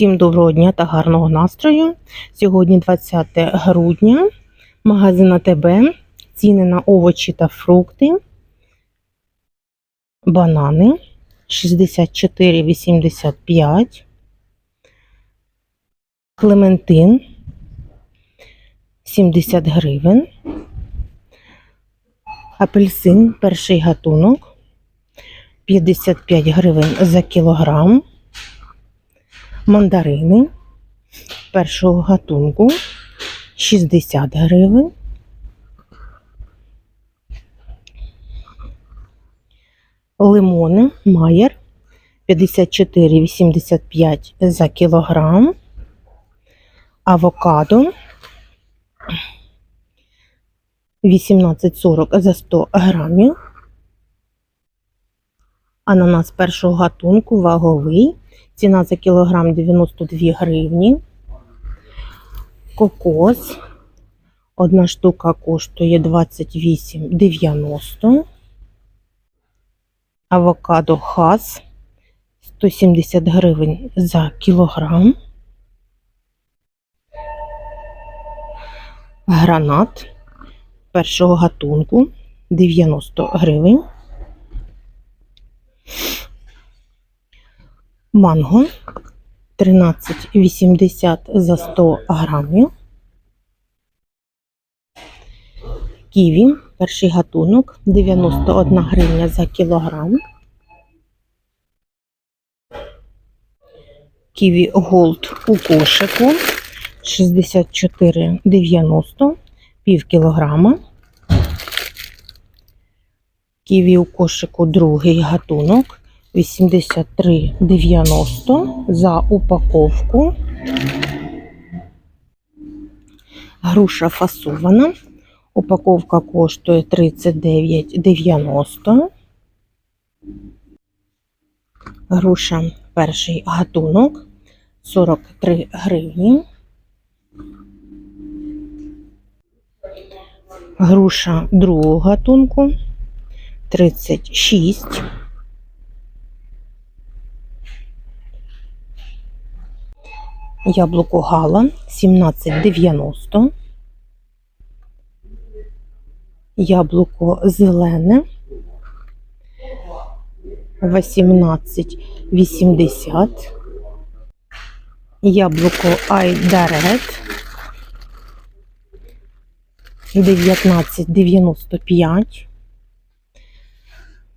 Всім доброго дня та гарного настрою. Сьогодні 20 грудня. Магазин АТБ. Ціни на овочі та фрукти. Банани 64,85. Клементин 70 гривень. Апельсин перший гатунок 55 гривень за кілограм. Мандарини першого гатунку 60 гривень. Лимони Майер 54,85 за кілограм. Авокадо 18,40 за 100 грамів. Ананас першого гатунку ваговий. Ціна за кілограм 92 гривні. Кокос. Одна штука коштує 28,90. Авокадо хас 170 гривень за кілограм. Гранат першого гатунку 90 гривень. Манго 13,80 за 100 грамів. Ківі, перший гатунок 91 гривня за кілограм. Ківі Голд у кошику 64,90 пів кілограма. Ківі у кошику другий гатунок 83,90 за упаковку. Груша фасована. Упаковка коштує 39,90. Груша перший гатунок 43 гривні. Груша другого гатунку 36. Яблуко Гала 17,90. Яблуко зелене 18,80. Яблуко Айдарет 19,95.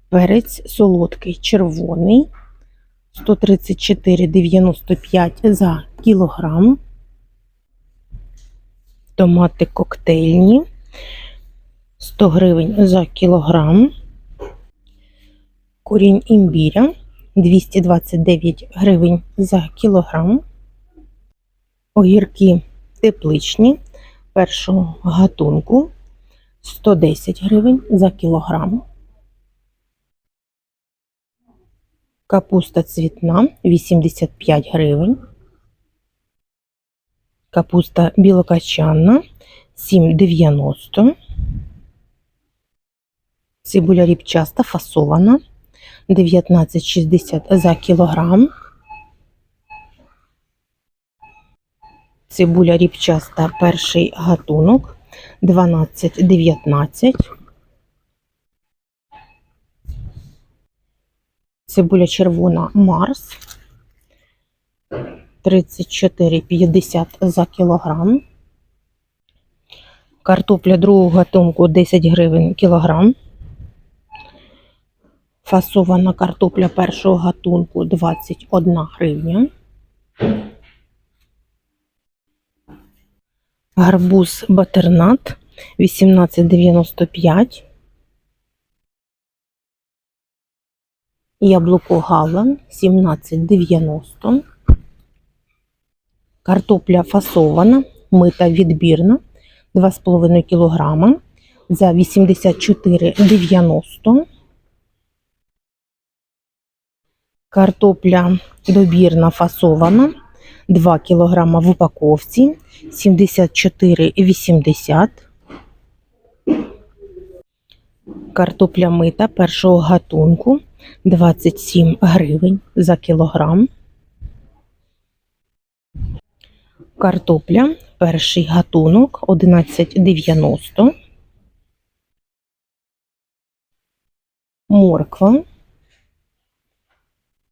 Перець солодкий червоний 134,95 за кілограм. Томати коктейльні 100 гривень за кілограм. Корінь імбіря 229 гривень за кілограм. Огірки тепличні першого гатунку 110 гривень за кілограм. Капуста цвітна 85 гривень. Капуста білокачанна 7,90. Цибуля ріпчаста фасована 19,60 за кілограм. Цибуля ріпчаста перший гатунок 12,19. Цибуля червона Марс 34,50 за кілограм. Картопля другого гатунку 10 гривень кілограм. Фасована картопля першого гатунку 21 гривня. Гарбуз батернат 18,95. Яблуко Гала 17,90. Картопля фасована, мита відбірна 2,5 кг за 84,90. Картопля добірна фасована 2 кг в упаковці 74,80. Картопля мита першого гатунку 27 гривень за кілограм. Картопля, перший гатунок 11,90. Морква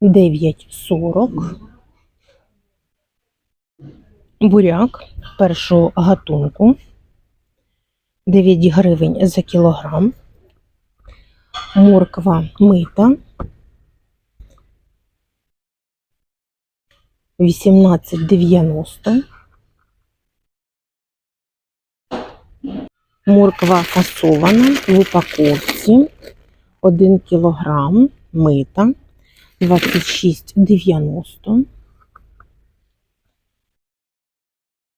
9,40. Буряк першого гатунку 9 гривень за кілограм. Морква мита 18,90. Морква фасована в упаковці 1 кілограм мита 26,90.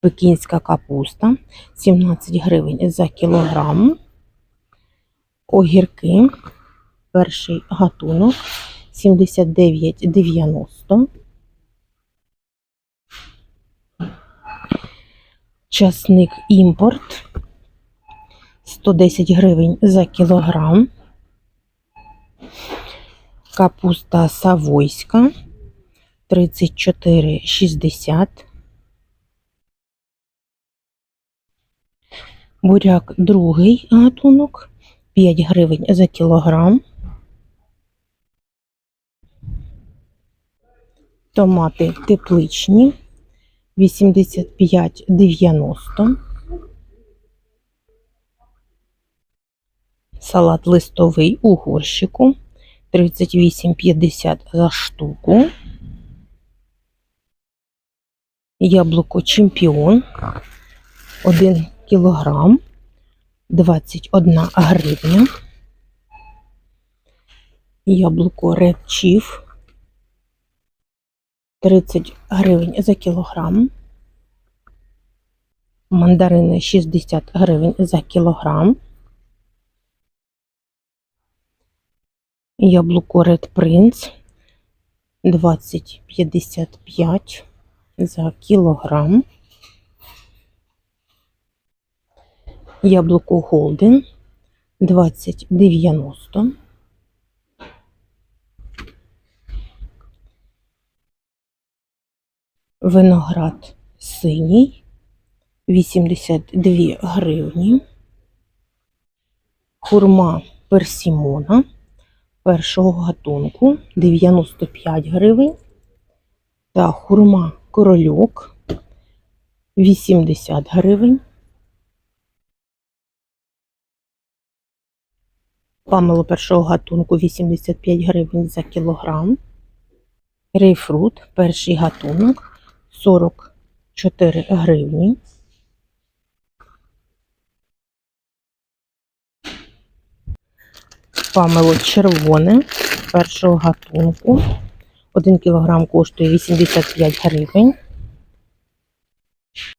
Пекінська капуста 17 гривень за кілограм. Огірки перший гатунок 79,90. Часник імпорт 110 гривень за кілограм. Капуста савойська 34,60. Буряк другий гатунок 5 гривень за кілограм. Томати тепличні 85,90. Салат листовий у горщику 38,50 за штуку. Яблуко чемпіон 1 кілограм 21 гривня. Яблуко Chief 30 гривень за кілограм. Мандарини 60 гривень за кілограм. Яблуко Red Prince 20,55 за кілограм. Яблуко Голден 20,90. Виноград синій 82 гривні. Хурма персімона першого гатунку 95 гривень. Та хурма корольок 80 гривень. Памело першого гатунку 85 гривень за кілограм. Рейфрут перший гатунок 44 гривні. Памело червоне першого гатунку. 1 кілограм коштує 85 гривень.